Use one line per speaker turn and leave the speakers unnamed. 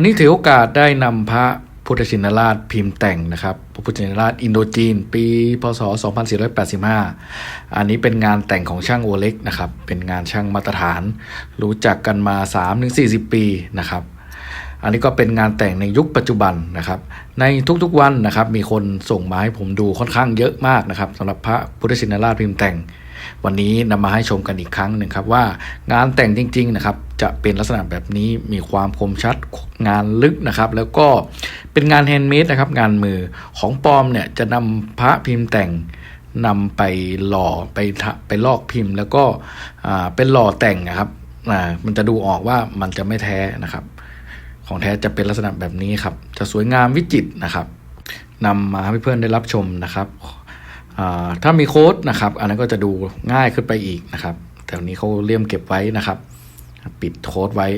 วันนี้ถือโอกาสได้นำพระพุทธชินราชพิมพ์แต่งนะครับ พระพุทธชินราชอินโดจีน ปีพศ 2485 อันนี้เป็นงานแต่งของช่างโอเล็กนะครับ เป็นงานช่างมาตรฐาน รู้จักกันมา 3-40 ปีนะครับ อันนี้ก็เป็นงานแต่งในยุคปัจจุบันนะครับ ในทุกๆวันนะครับ มีคนส่งมาให้ผมดูค่อนข้างเยอะมากนะครับสำหรับพระพุทธชินราชพิมพ์แต่ง วันนี้นำมาให้ชมกันอีกครั้งหนึ่งครับว่างานแต่งจริง ๆ นะครับ จะเป็นลักษณะแบบนี้มีความคมชัดงานลึกนะครับ แล้วก็เป็นงานแฮนด์เมดนะครับงานมือของปลอมเนี่ยจะนำพระพิมพ์แต่งนำไปหล่อไปทะไปลอกพิมพ์ แล้วก็อ่าเป็นหล่อแต่งนะครับอ่ามันจะดูออกว่ามันจะไม่แท้นะครับ ของแท้จะเป็นลักษณะแบบนี้ครับ จะสวยงามวิจิตรนะครับนำมาให้เพื่อนได้รับชมนะครับอ่าถ้ามีโค้ดนะครับ อันนั้นก็จะดูง่ายขึ้นไปอีกนะครับแต่วันนี้เขาเลี่ยมเก็บไว้นะครับ ปิดโค้ดไว้